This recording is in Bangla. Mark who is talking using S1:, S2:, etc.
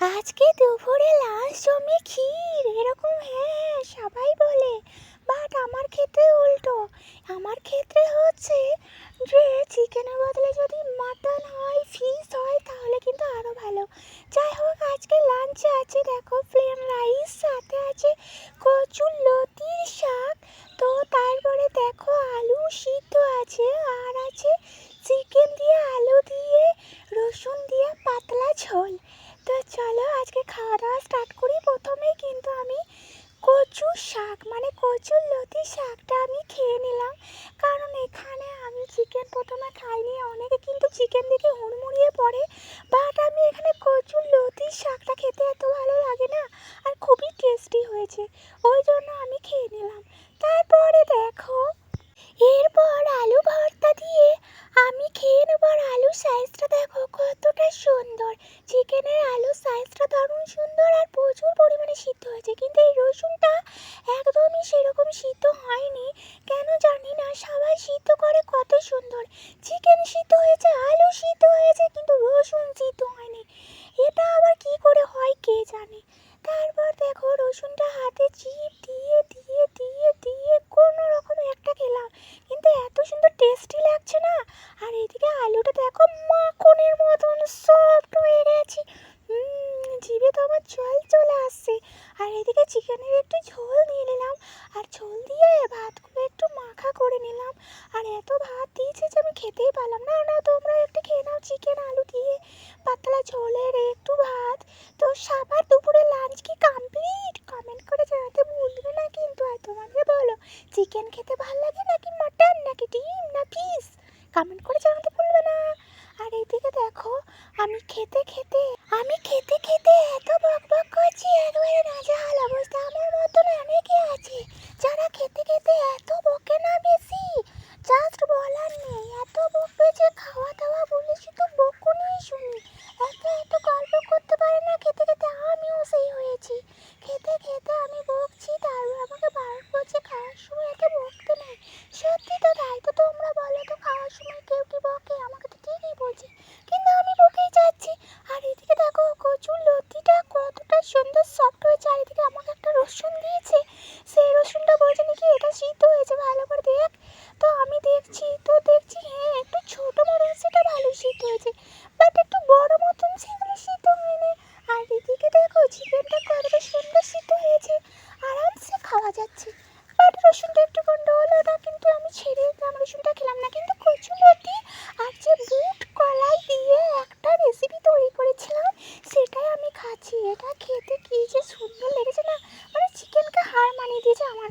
S1: আজকে দুপুরে লাঞ্চ জমে ক্ষীর, এরকম হ্যাঁ সবাই বলে। বাট আমার ক্ষেত্রে উল্টো। আমার ক্ষেত্রে হচ্ছে যে চিকেনের বদলে যদি মাটন হয় ফিশ হয়, তাহলে কিন্তু আরও ভালো। যাই হোক, আজকে লাঞ্চে আছে, দেখো প্লেন রাইস সাথে আছে কচুর লতির শাক। তো তারপরে দেখো, আলু সিদ্ধ আছে, আর আছে চিকেন দিয়ে আলু দিয়ে, রসুন দিয়ে পাতলা ঝোল। চলো আজকে খাওয়া দাওয়া স্টার্ট করি। প্রথমেই কিন্তু আমি কচু শাক মানে কচুর লতি শাকটা আমি খেয়ে নিলাম। কারণ এখানে আমি চিকেন প্রথমে খাইনি, অনেকে কিন্তু চিকেন দেখে হুড়মুড়িয়ে পড়ে। বাট আমি এখানে কচুর লতির শাকটা খেতে এত ভালো লাগে না আর খুবই টেস্টি হয়েছে। ওই জন্য আমি খেয়ে নিলাম। তারপরে দেখো, এরপর আলু ভর্তা দিয়ে আমি খেয়ে নেবার আলু সাইজটা সুন্দর আর প্রচুর পরিমাণে সিদ্ধ হয়েছে। কিন্তু এই রসুনটা একদমই সেরকম সিদ্ধ হয়নি। কেন জানি না, সবাই সিদ্ধ করে কত সুন্দর। চিকেন সিদ্ধ হয়েছে, আলু সিদ্ধ হয়েছে, কিন্তু রসুন সিদ্ধ হয়নি। এটা আবার কি করে হয় কে জানে তারপর দেখো রসুনটা হাতে চিপ দিয়ে দিয়ে দিয়ে দিয়ে কোনো রকম একটা খেলাম কিন্তু এত সুন্দর টেস্টি লাগছে না আর এদিকে আলুটা দেখো মাখনের মতন সফট হয়ে গেছে উম, জিভে তো আমার জল চলে আসছে আর এদিকে চিকেনের একটু ঝোল নিয়ে নিলাম আর ঝোল দিয়ে ভাতগুলো একটু মাখা করে নিলাম। আর এত ভাত দিয়েছে যে আমি খেতেই পারলাম না। না, তোমরা একটু খেয়ে নাও চিকেন আলু দিয়ে। পাতলা ঝোলের একটু ভাত। তো সবার দুপুরে লাঞ্চ কি কমপ্লিট কমেন্ট করে জানাতে ভুলবে না কিন্তু। আর তোমাদের বলো চিকেন খেতে ভালো লাগে নাকি মাটন নাকি ডিম, না ফিস কমেন্ট করে জানাতে ভুলবে না। আর এইদিকে দেখো, আমি খেতে খেতে, আমি খেতে খেতে এত বক বক করছি একবারে নাজেহাল অবস্থা আমার মতন অনেকে আছে যারা খেতে খেতে এত বকে না বেশি জাস্ট বলার নেই এত বকবে যে খাওয়া দাওয়া বলে শুধু বকুনিই শুনি এত গল্প করতে পারে না। খেতে খেতে আমিও সেই হয়েছি। খেতে খেতে আমি বকছি তারপর আমাকে বারণ করছে। খাওয়ার সময় এত বকতে নেই। সত্যি তো তাই। তো তোমরা বলো তো, খাওয়ার সময় কেউ কি বকে? আমাকে তো ঠিকই বলছে। কিন্তু আমি বকেই যাচ্ছি। আর এদিকে দেখো, কচুর লতিটা কতটা সুন্দর সফট হয়েছে। আর এদিকে আমাকে একটা রসুন দিয়েছে। সেই রসুনটা বলছে নাকি এটা সিদ্ধ হয়েছে, ভালো করে দেখ। তো আমি দেখছি, তো দেখছি হ্যাঁ একটু ছোট মতন সেটা ভালো সিদ্ধ হয়েছে। বাট একটু বড় মতন সেগুলো সিদ্ধ হয়নি। আর এদিকে দেখো, চিকেনটা কতটা সুন্দর সিদ্ধ হয়েছে। আরামসে খাওয়া যাচ্ছে। বাট রসুনটা একটু গন্ডগোল ওটা কিন্তু আমি ছেড়ে দিলাম রসুনটা খেলাম না। কিন্তু কচুলতি আর যে বুট কলাই দিয়ে একটা রেসিপি তৈরি করেছিলাম, সেটাই আমি খাচ্ছি। এটা খেতে কি যে সুন্দর লেগেছে না। মানে চিকেনকে হার মানিয়ে দিয়েছে আমার